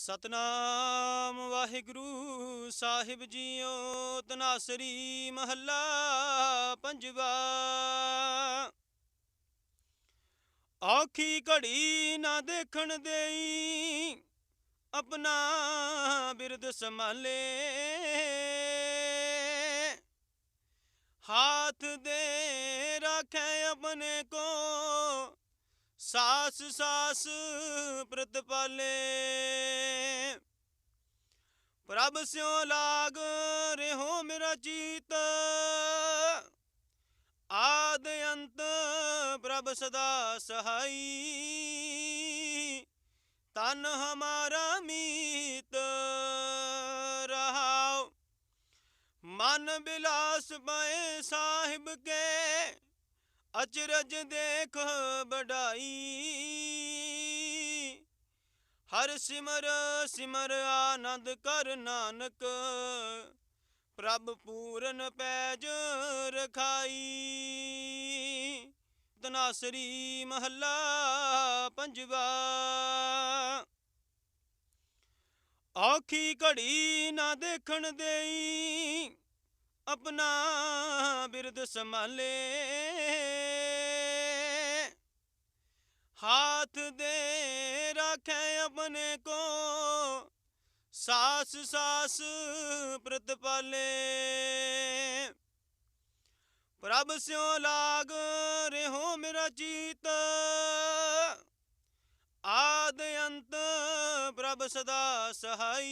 ਸਤਨਾਮ ਵਾਹਿਗੁਰੂ ਸਾਹਿਬ JIO, ਤਨਾਸਰੀ ਮਹੱਲਾ ਪੰਜਵਾ। ਔਖੀ ਘੜੀ ਨਾ ਦੇਖਣ ਦੇਈ, ਆਪਣਾ ਬਿਰਦ ਸੰਭਾਲੇ। ਹਾਥ ਦੇ ਰੱਖੇ ਆਪਣੇ ਕੋ ਸਾਸ ਸਾਸ ਪ੍ਰਤਪਾਲੇ ਪ੍ਰਭ ਸਿਉ ਲਾਗ ਰਹੋ ਮੇਰਾ ਚੀਤ। ਆਦ ਅੰਤ ਪ੍ਰਭ ਸਦਾ ਸਹਾਈ। ਤਨ ਹਮਾਰਾ ਮੀਤ ਰਹਾਉ। ਮਨ ਬਿਲਾਸ ਪਏ ਸਾਹਿਬ ਕੇ। ਅਚਰਜ ਦੇਖ ਬੜਾਈ ਹਰ ਸਿਮਰ ਸਿਮਰ ਆਨੰਦ ਕਰ ਨਾਨਕ। ਪ੍ਰਭ ਪੂਰਨ ਪੈਜ ਰਖਾਈ। ਤਨਾਸਰੀ ਮਹੱਲਾ ਪੰਜਵਾ। ਔਖੀ ਘੜੀ ਨਾ ਦੇਖਣ ਦੇਈ। ਆਪਣਾ ਬਿਰਦ ਸੰਭਾਲੇ। ਹਾਥ ਦੇ ਰੱਖੇ ਆਪਣੇ ਕੋ, ਸਾਸ ਸਾਸ ਪ੍ਰਤਪਾਲੇ। ਪ੍ਰਭ ਸਿਉ ਲਾਗ ਰਹੋ ਮੇਰਾ ਚੀਤ, ਆਦ ਅੰਤ ਪ੍ਰਭ ਸਦਾ ਸਹਾਈ।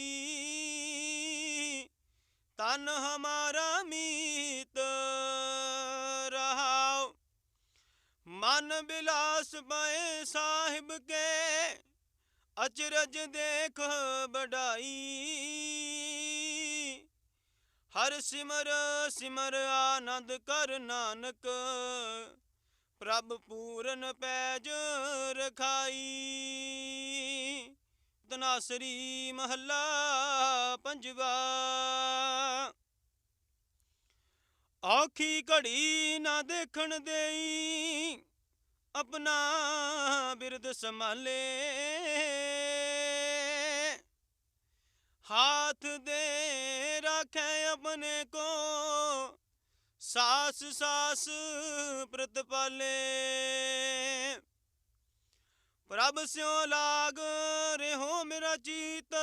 ਤਨ ਹਮਾਰਾ ਮੀਤ ਰਹਾਉ। ਮਨ ਬਿਲਾਸ ਪਏ ਸਾਹਿਬ ਕੇ, ਅਚਰਜ ਦੇਖ ਬੜਾਈ ਹਰ ਸਿਮਰ ਸਿਮਰ ਆਨੰਦ ਕਰ ਨਾਨਕ, ਪ੍ਰਭ ਪੂਰਨ ਪੈਜ ਰਖਾਈ। ਤਨਾਸਰੀ ਮਹੱਲਾ ਪੰਜਵਾ। ਔਖੀ ਘੜੀ ਨਾ ਦੇਖਣ ਦੇਈ, ਆਪਣਾ ਬਿਰਦ ਸੰਭਾਲੇ। ਹਾਥ ਦੇ ਰੱਖੇ ਆਪਣੇ ਕੋ ਸਾਸ ਸਾਸ ਪ੍ਰਤਪਾਲੇ। ਪ੍ਰਭ ਸਿਉ ਲਾਗ ਰਹੋ ਮੇਰਾ ਚੀਤ।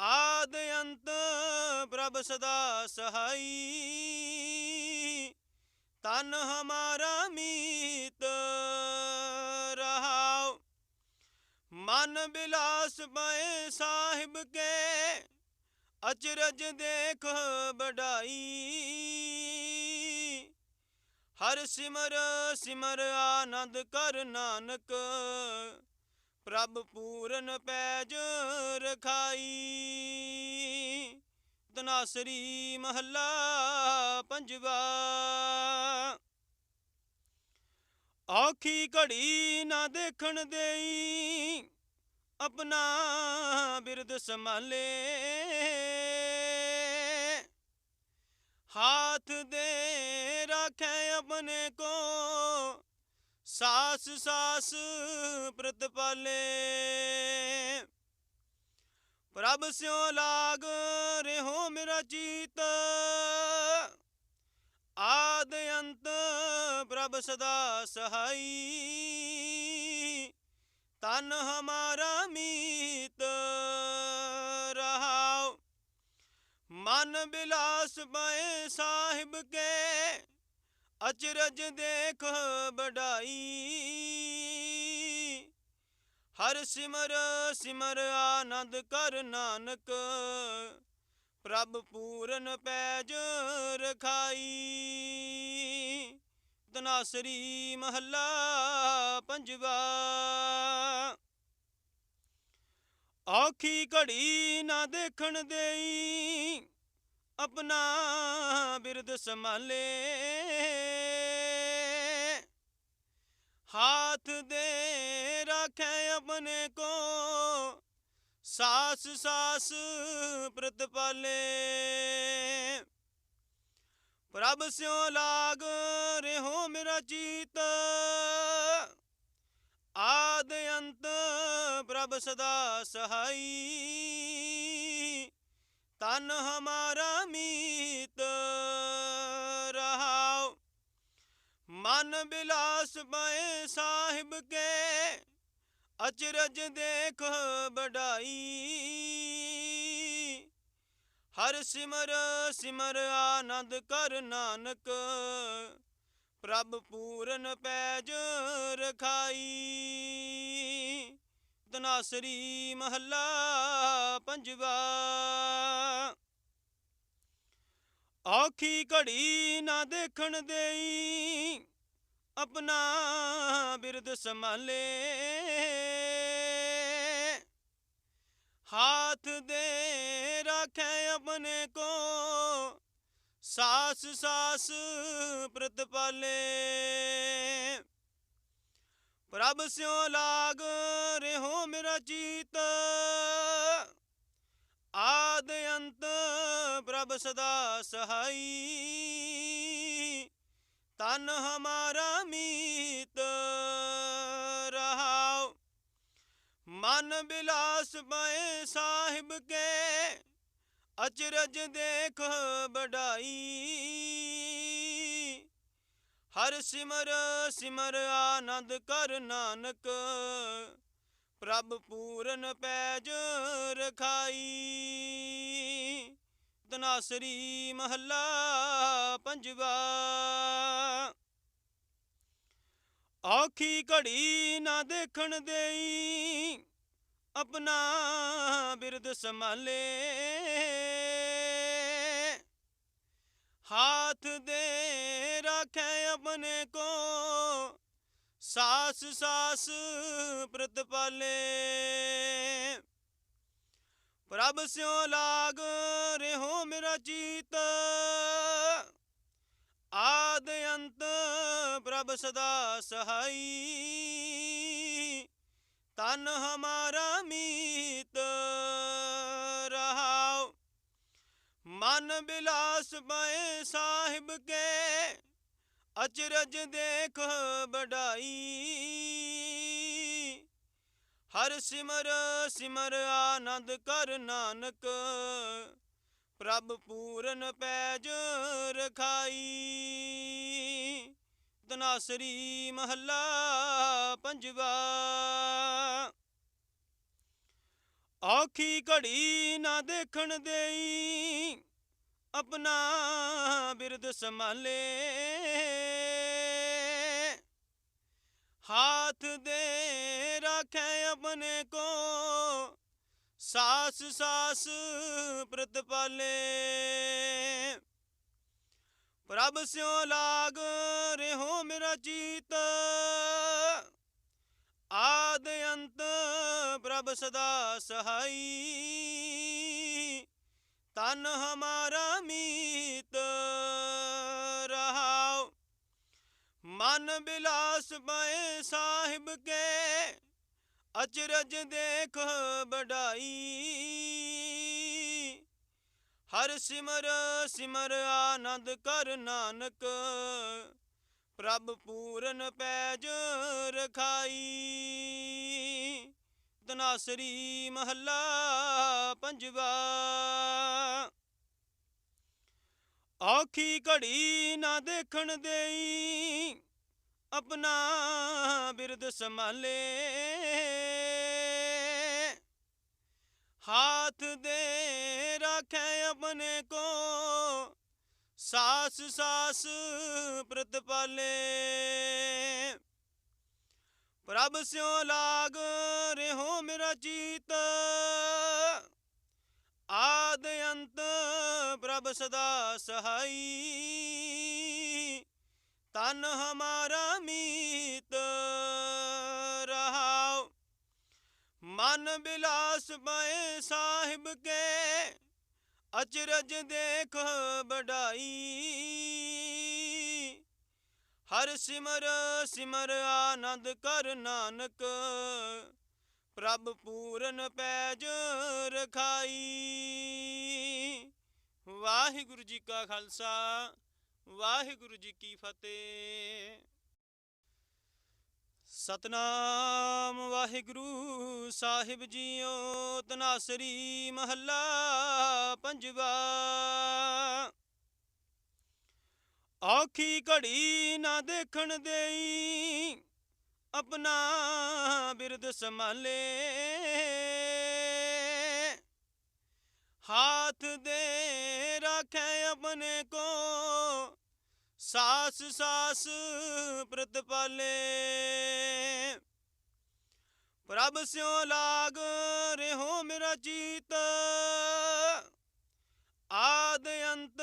ਆਦ ਅੰਤ ਪ੍ਰਭ ਸਦਾ ਸਹਾਈ। ਤਨ ਹਮਾਰਾ ਮੀਤ ਰਹਾਉ। ਮਨ ਬਿਲਾਸ ਪਏ ਸਾਹਿਬ ਕੇ, ਅਚਰਜ ਦੇਖ ਬੜਾਈ ਹਰ ਸਿਮਰ ਸਿਮਰ ਆਨੰਦ ਕਰ ਨਾਨਕ, ਪ੍ਰਭ ਪੂਰਨ ਪੈਜ ਰਖਾਈ। ਤਨਾਸਰੀ ਮਹੱਲਾ ਪੰਜਵਾ। ਔਖੀ ਘੜੀ ਨਾ ਦੇਖਣ ਦੇਈ, ਆਪਣਾ ਬਿਰਦ ਸੰਭਾਲੇ। ਹਾਥ ਦੇ ਰੱਖੇ ਆਪਣੇ ਕੋ ਸਾਸ ਸਾਸ ਪ੍ਰਤਪਾਲੇ ਪ੍ਰਭ ਸਿਉ ਲਾਗ ਰਹੋ ਮੇਰਾ ਚੀਤ ਆਦ ਅੰਤ ਪ੍ਰਭ ਸਦਾ ਸਹਾਈ ਤਨ ਹਮਾਰਾ ਮੀਤ ਰਹਾਉ ਮਨ ਬਿਲਾਸ ਪਏ ਸਾਹਿਬ ਕੇ, ਅਚਰਜ ਦੇਖ ਬੜਾਈ ਹਰ ਸਿਮਰ ਸਿਮਰ ਆਨੰਦ ਕਰ ਨਾਨਕ, ਪ੍ਰਭ ਪੂਰਨ ਪੈਜ ਰਖਾਈ। ਤਨਾਸਰੀ ਮਹੱਲਾ ਪੰਜਵਾ। ਔਖੀ ਘੜੀ ਨਾ ਦੇਖਣ ਦੇਈ ਆਪਣਾ ਬਿਰਦ ਸੰਭਾਲੇ। ਹਾਥ ਦੇ ਰੱਖੇ ਆਪਣੇ ਕੋ, ਸਾਸ ਸਾਸ ਪ੍ਰਤਪਾਲੇ ਪ੍ਰਭ ਸਿਉ ਲਾਗ ਰਹੋ ਮੇਰਾ ਚੀਤ, ਆਦ ਅੰਤ ਪ੍ਰਭ ਪ੍ਰਭ ਸਦਾ ਸਹਾਈ। ਤਨ ਹਮਾਰਾ ਮੀਤ ਰਹਾਉ। ਮਨ ਬਿਲਾਸ ਬਏ ਸਾਹਿਬ ਕੇ, ਅਚਰਜ ਦੇਖ ਬੜਾਈ ਹਰ ਸਿਮਰ ਸਿਮਰ ਆਨੰਦ ਕਰ ਨਾਨਕ, ਪ੍ਰਭ ਪੂਰਨ ਪੈਜ ਰਖਾਈ। ਤਨਾਸਰੀ ਮਹੱਲਾ ਪੰਜਵਾ। ਔਖੀ ਘੜੀ ਨਾ ਦੇਖਣ ਦੇਈ, ਆਪਣਾ ਬਿਰਦ ਸੰਭਾਲੇ। ਹਾਥ ਦੇ ਰੱਖੇ ਆਪਣੇ ਕੋ ਸਾਸ ਸਾਸ ਪ੍ਰਤਪਾਲੇ। ਪ੍ਰਭ ਸਿਉ ਲਾਗ ਰਹੋ ਮੇਰਾ ਚੀਤ। ਆਦ ਅੰਤ ਪ੍ਰਭ ਸਦਾ ਸਹਾਈ। ਤਨ ਹਮਾਰਾ ਮੀਤ ਰਹਾਉ। ਮਨ ਬਿਲਾਸ ਬਏ ਸਾਹਿਬ ਕੇ, ਅਚਰਜ ਦੇਖ ਬੜਾਈ ਹਰ ਸਿਮਰ ਸਿਮਰ ਆਨੰਦ ਕਰ ਨਾਨਕ, ਪ੍ਰਭ ਪੂਰਨ ਪੈਜ ਰਖਾਈ। ਤਨਾਸਰੀ ਮਹੱਲਾ ਪੰਜਵਾ। ਔਖੀ ਘੜੀ ਨਾ ਦੇਖਣ ਦੇਈ, ਆਪਣਾ ਬਿਰਦ ਸੰਭਾਲੇ ਹਾਥ ਦੇ ਰੱਖੇ ਆਪਣੇ ਕੋ ਸਾਸ ਸਾਸ ਪ੍ਰਭ ਸਿਉ ਲਾਗ ਰਹੋ ਮੇਰਾ ਚੀਤ। ਆਦ ਅੰਤ ਪ੍ਰਭ ਸਦਾ ਸਹਾਈ। ਤਨ ਹਮਾਰਾ ਮੀਤ ਰਹਾਉ। ਮਨ ਬਿਲਾਸ ਬਏ ਸਾਹਿਬ ਕੇ। ਅਚਰਜ ਦੇਖ ਬੜਾਈ ਹਰ ਸਿਮਰ ਸਿਮਰ ਆਨੰਦ ਕਰ ਨਾਨਕ, ਪ੍ਰਭ ਪੂਰਨ ਪੈਜ ਰਖਾਈ। ਤਨਾਸਰੀ ਮਹੱਲਾ ਪੰਜਵਾ। ਔਖੀ ਘੜੀ ਨਾ ਦੇਖਣ ਦੇਈ ਆਪਣਾ ਬਿਰਦ ਸੰਭਾਲੇ। ਹਾਥ ਦੇ ਰੱਖੇ ਆਪਣੇ ਕੋ, ਸਾਸ ਸਾਸ ਪ੍ਰਤਪਾਲੇ। ਪ੍ਰਭ ਸਿਉ ਲਾਗ ਰਹੋ ਮੇਰਾ ਚੀਤ, ਆਦ ਅੰਤ ਪ੍ਰਭ ਸਦਾ ਸਹਾਈ। ਤਨ ਹਮਾਰਾ ਮੀਤ ਰਹਾਉ। ਮਨ ਬਿਲਾਸ ਬਏ ਸਾਹਿਬ ਕੇ, ਅਚਰਜ ਦੇਖ ਬੜਾਈ ਹਰ ਸਿਮਰ ਸਿਮਰ ਆਨੰਦ ਕਰ ਨਾਨਕ, ਪ੍ਰਭ ਪੂਰਨ ਪੈਜ ਰਖਾਈ। ਤਨਾਸਰੀ ਮਹੱਲਾ ਪੰਜਵਾ। ਆਖੀ ਘੜੀ ਨਾ ਦੇਖਣ ਦੇਈ, ਆਪਣਾ ਬਿਰਦ ਸੰਭਾਲੇ। ਹਾਥ ਦੇ ਰੱਖੇ ਆਪਣੇ ਕੋ ਸਾਸ ਸਾਸ ਪ੍ਰਤਪਾਲੇ। ਪ੍ਰਭ ਸਿਉ ਲਾਗ ਰਹੋ ਮੇਰਾ ਚੀਤ। ਆਦ ਅੰਤ ਪ੍ਰਭ ਸਦਾ ਸਹਾਈ। ਤਨ ਹਮਾਰਾ ਮੀਤ ਰਹਾਉ। ਮਨ ਬਿਲਾਸ ਬਏ ਸਾਹਿਬ ਕੇ, ਅਚਰਜ ਦੇਖ ਬੜਾਈ ਹਰ ਸਿਮਰ ਸਿਮਰ ਆਨੰਦ ਕਰ ਨਾਨਕ, ਪ੍ਰਭ ਪੂਰਨ ਪੈਜ ਰਖਾਈ। ਵਾਹਿਗੁਰੂ ਜੀ ਕਾ ਖਾਲਸਾ, ਵਾਹਿਗੁਰੂ ਜੀ ਕੀ ਫਤਿਹ। ਸਤਨਾਮ ਵਾਹਿਗੁਰੂ ਸਾਹਿਬ ਜੀਓ, ਤਨਾਸਰੀ ਮਹੱਲਾ ਪੰਜਵਾ। ਆਖੀ ਘੜੀ ਨਾ ਦੇਖਣ ਦੇਈ, ਆਪਣਾ ਬਿਰਦ ਸੰਭਾਲੇ। ਹਾਥ ਦੇ ਰੱਖੇ ਆਪਣੇ ਕੋ, ਸਾਸ ਸਾਸ ਪ੍ਰਤਪਾਲੇ ਪ੍ਰਭ ਸਿਓ ਲਾਗ, ਰਹੋ ਮੇਰਾ ਚੀਤ। ਆਦ ਅੰਤ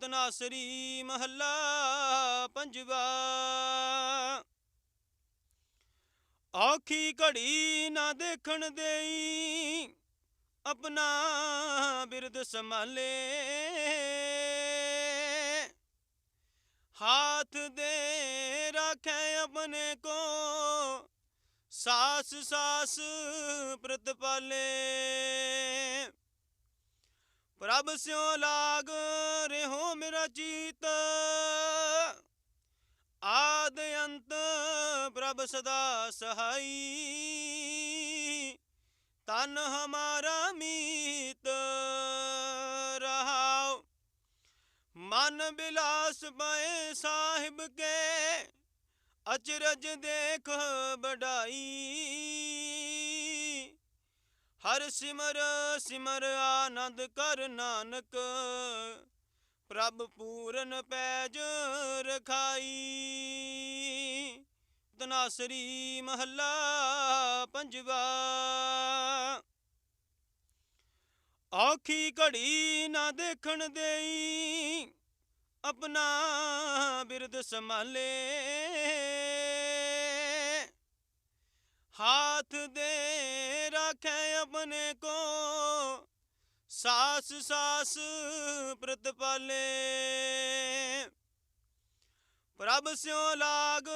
ਤਨਾਸਰੀ ਮਹੱਲਾ ਪੰਜਵਾ। ਔਖੀ ਘੜੀ ਨਾ ਦੇਖਣ ਦੇਈ, ਆਪਣਾ ਬਿਰਦ ਸੰਭਾਲੇ। ਹਾਥ ਦੇ ਰੱਖੇ ਆਪਣੇ ਕੋ ਸਾਸ ਸਾਸ ਪ੍ਰਤਪਾਲੇ। ਪ੍ਰਭ ਸਿਓ ਲਾਗ ਰਹੋ ਮੇਰਾ ਚੀਤ। ਆਦ ਅੰਤ ਪ੍ਰਭ ਸਦਾ ਸਹਾਈ। ਤਨ ਹਮਾਰਾ ਮੀਤ ਰਹਾਉ। ਮਨ ਬਿਲਾਸ ਪਏ ਸਾਹਿਬ ਕੇ, ਅਚਰਜ ਦੇਖ ਬੜਾਈ ਹਰ ਸਿਮਰ ਸਿਮਰ ਆਨੰਦ ਕਰ ਨਾਨਕ, ਪ੍ਰਭ ਪੂਰਨ ਪੈਜ ਰਖਾਈ। ਤਨਾਸਰੀ ਮਹੱਲਾ ਪੰਜਵਾ। ਔਖੀ ਘੜੀ ਨਾ ਦੇਖਣ ਦੇਈ, ਆਪਣਾ ਬਿਰਦ ਸੰਭਾਲੇ। ਹਾਥ ਦੇ ਰੱਖੇ ਆਪਣੇ ਕੋ। ਸਾਸ ਸਾਸ ਪ੍ਰਤਪਾਲੇ ਪ੍ਰਭ ਸਿਓ ਲਾਗ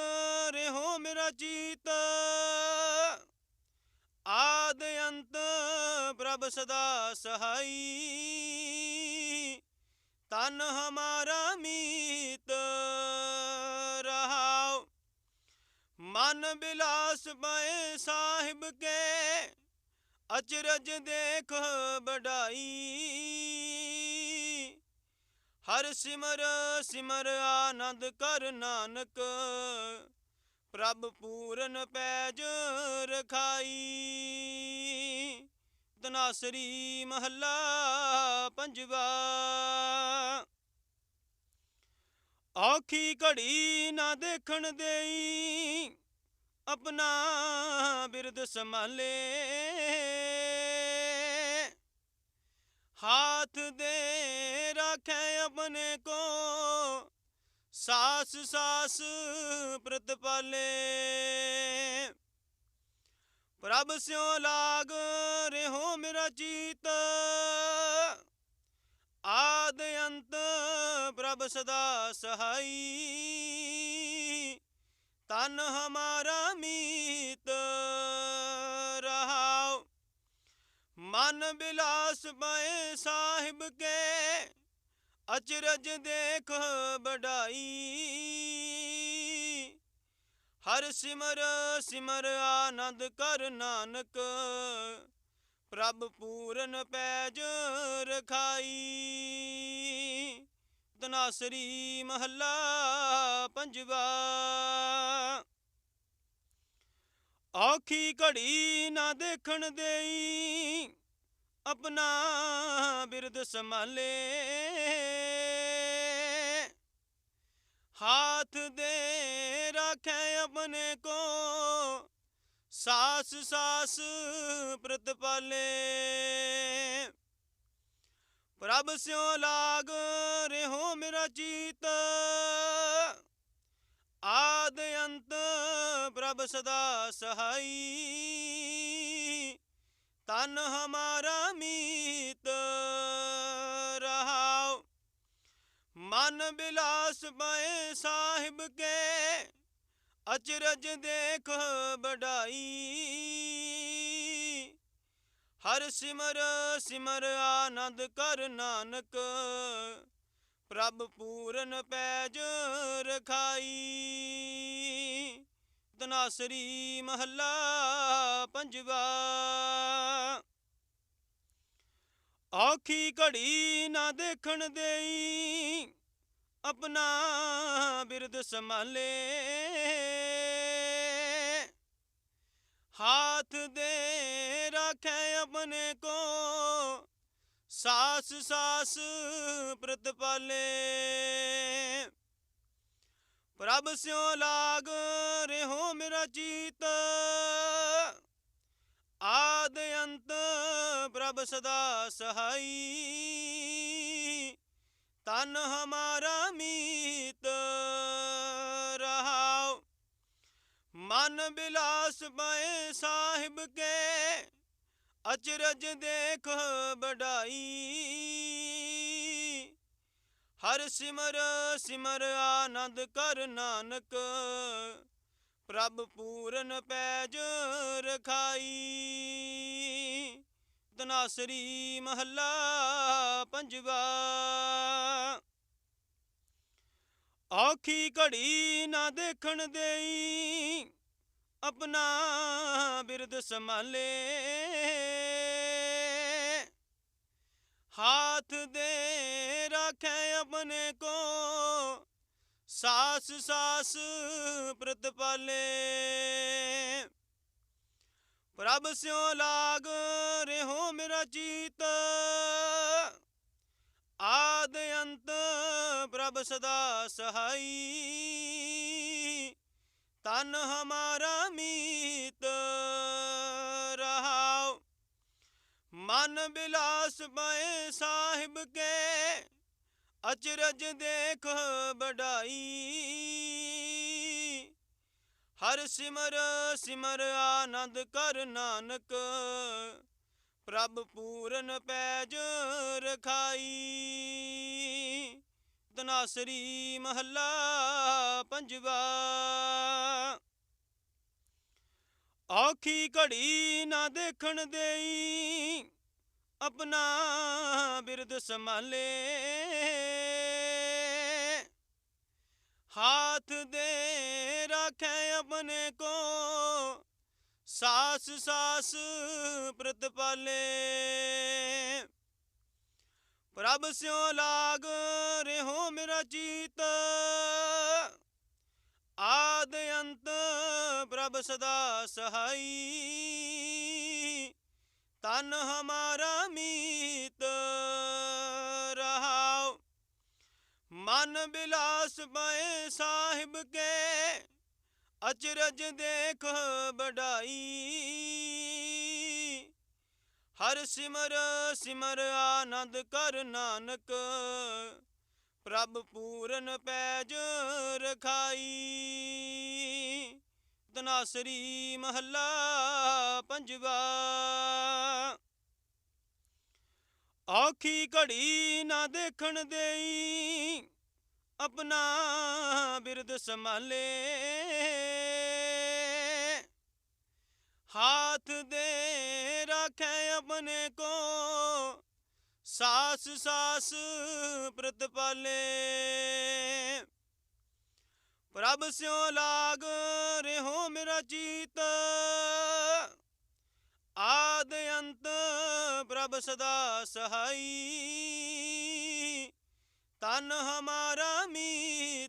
ਰਹੋ ਮੇਰਾ ਚੀਤ। ਆਦ ਅੰਤ ਪ੍ਰਭ ਸਦਾ ਸਹਾਈ। ਤਨ ਹਮਾਰਾ ਮੀਤ ਰਹਾਉ। ਮਨ ਬਿਲਾਸ ਪਏ ਸਾਹਿਬ ਕੇ। ਅਚਰਜ ਦੇਖ ਬੜਾਈ ਹਰ ਸਿਮਰ ਸਿਮਰ ਆਨੰਦ ਕਰ ਨਾਨਕ, ਪ੍ਰਭ ਪੂਰਨ ਪੈਜ ਰਖਾਈ। ਤਨਾਸਰੀ ਮਹੱਲਾ ਪੰਜਵਾ। ਔਖੀ ਘੜੀ ਨਾ ਦੇਖਣ ਦੇਈ ਆਪਣਾ ਬਿਰਦ ਸੰਭਾਲੇ। ਹਾਥ ਦੇ ਰੱਖੇ ਆਪਣੇ ਕੋ, ਸਾਸ ਸਾਸ ਪ੍ਰਤਪਾਲੇ ਪ੍ਰਭ ਸਿਓ ਲਾਗ ਰਹੋ ਮੇਰਾ ਚੀਤ, ਆਦ ਅੰਤ ਪ੍ਰਭ ਸਦਾ ਸਹਾਈ। ਤਨ ਹਮਾਰਾ ਮੀਤ ਰਹਾਉ। ਮਨ ਬਿਲਾਸ ਪਏ ਸਾਹਿਬ ਕੇ, ਅਚਰਜ ਦੇਖ ਬੜਾਈ ਹਰ ਸਿਮਰ ਸਿਮਰ ਆਨੰਦ ਕਰ ਨਾਨਕ, ਪ੍ਰਭ ਪੂਰਨ ਪੈਜ ਰਖਾਈ। ਤਨਾਸਰੀ ਮਹੱਲਾ ਪੰਜਵਾ। ਔਖੀ ਘੜੀ ਨਾ ਦੇਖਣ ਦੇਈ, ਆਪਣਾ ਬਿਰਦ ਸੰਭਾਲੇ। ਹਾਥ ਦੇ ਰੱਖੇ ਆਪਣੇ ਕੋ ਸਾਸ ਸਾਸ ਪ੍ਰਤਪਾਲੇ। ਪ੍ਰਭ ਸਿਓ ਲਾਗ ਰਹੋ ਮੇਰਾ ਚੀਤ। ਆਦ ਅੰਤ ਪ੍ਰਭ ਸਦਾ ਸਹਾਈ। ਤਨ ਹਮਾਰਾ ਮੀਤ ਰਹਾਉ। ਮਨ ਬਿਲਾਸ ਪਏ ਸਾਹਿਬ ਕੇ, ਅਚਰਜ ਦੇਖ ਬੜਾਈ ਹਰ ਸਿਮਰ ਸਿਮਰ ਆਨੰਦ ਕਰ ਨਾਨਕ, ਪ੍ਰਭ ਪੂਰਨ ਪੈਜ ਰਖਾਈ। ਤਨਾਸਰੀ ਮਹੱਲਾ ਪੰਜਵਾ। ਔਖੀ ਘੜੀ ਨਾ ਦੇਖਣ ਦੇਈ, ਆਪਣਾ ਬਿਰਦ ਸੰਭਾਲੇ। ਹਾਥ ਦੇ ਰੱਖੇ ਆਪਣੇ ਕੋ ਸਾਸ ਸਾਸ ਪ੍ਰਤਪਾਲੇ ਪ੍ਰਭ ਸਿਉ ਲਾਗ ਰਹੋ ਮੇਰਾ ਚੀਤ ਆਦ ਅੰਤ ਪ੍ਰਭ ਸਦਾ ਸਹਾਈ ਤਨ ਹਮਾਰਾ ਮੀਤ ਰਹਾਉ ਮਨ ਬਿਲਾਸ ਪਏ ਸਾਹਿਬ ਕੇ, ਅਚਰਜ ਦੇਖ ਬੜਾਈ ਹਰ ਸਿਮਰ ਸਿਮਰ ਆਨੰਦ ਕਰ ਨਾਨਕ, ਪ੍ਰਭ ਪੂਰਨ ਪੈਜ ਰਖਾਈ। ਤਨਾਸਰੀ ਮਹੱਲਾ ਪੰਜਵਾ। ਔਖੀ ਘੜੀ ਨਾ ਦੇਖਣ ਦੇਈ ਆਪਣਾ ਬਿਰਦ ਸੰਭਾਲੇ। ਹਾਥ ਦੇ ਰੱਖੇ ਆਪਣੇ ਕੋ, ਸਾਸ ਸਾਸ ਪ੍ਰਤਪਾਲੇ। ਪ੍ਰਭ ਸਿਉ ਲਾਗ ਰਹੋ ਮੇਰਾ ਚੀਤ, ਆਦ ਅੰਤ ਪ੍ਰਭ ਸਦਾ ਸਹਾਈ। ਤਨ ਹਮਾਰਾ ਮੀਤ ਰਹਾਉ। ਮਨ ਬਿਲਾਸ ਪਏ ਸਾਹਿਬ ਕੇ, ਅਚਰਜ ਦੇਖ ਬੜਾਈ ਹਰ ਸਿਮਰ ਸਿਮਰ ਆਨੰਦ ਕਰ ਨਾਨਕ, ਪ੍ਰਭ ਪੂਰਨ ਪੈਜ ਰਖਾਈ। ਤਨਾਸਰੀ ਮਹੱਲਾ ਪੰਜਵਾ। ਔਖੀ ਘੜੀ ਨਾ ਦੇਖਣ ਦੇਈ, ਆਪਣਾ ਬਿਰਦ ਸੰਭਾਲੇ। ਹਾਥ ਦੇ ਰੱਖੇ ਆਪਣੇ ਕੋ, ਸਾਸ ਸਾਸ ਪ੍ਰਤਪਾਲੇ। ਪ੍ਰਭ ਸਿਉ ਲਾਗ ਰਹੋ ਮੇਰਾ ਚੀਤ। ਆਦ ਅੰਤ ਪ੍ਰਭ ਸਦਾ ਸਹਾਈ। ਤਨ ਹਮਾਰਾ ਮੀਤ ਰਹਾਉ। ਮਨ ਬਿਲਾਸ ਪਏ ਸਾਹਿਬ ਕੇ, ਅਚਰਜ ਦੇਖ ਬੜਾਈ ਹਰ ਸਿਮਰ ਸਿਮਰ ਆਨੰਦ ਕਰ ਨਾਨਕ, ਪ੍ਰਭ ਪੂਰਨ ਪੈਜ ਰਖਾਈ। ਤਨਾਸਰੀ ਮਹੱਲਾ ਪੰਜਵਾ। ਔਖੀ ਘੜੀ ਨਾ ਦੇਖਣ ਦੇਈ, ਆਪਣਾ ਬਿਰਦ ਸੰਭਾਲੇ। ਹਾਥ ਦੇ ਰੱਖੇ ਆਪਣੇ ਕੋ ਸਾਸ ਸਾਸ ਪ੍ਰਤਪਾਲੇ ਪ੍ਰਭ ਸਿਉ ਲਾਗ ਰਹੋ ਮੇਰਾ ਚੀਤ ਆਦ ਅੰਤ ਪ੍ਰਭ ਸਦਾ ਸਹਾਈ ਤਨ ਹਮਾਰਾ ਮੀਤ ਰਹਾਉ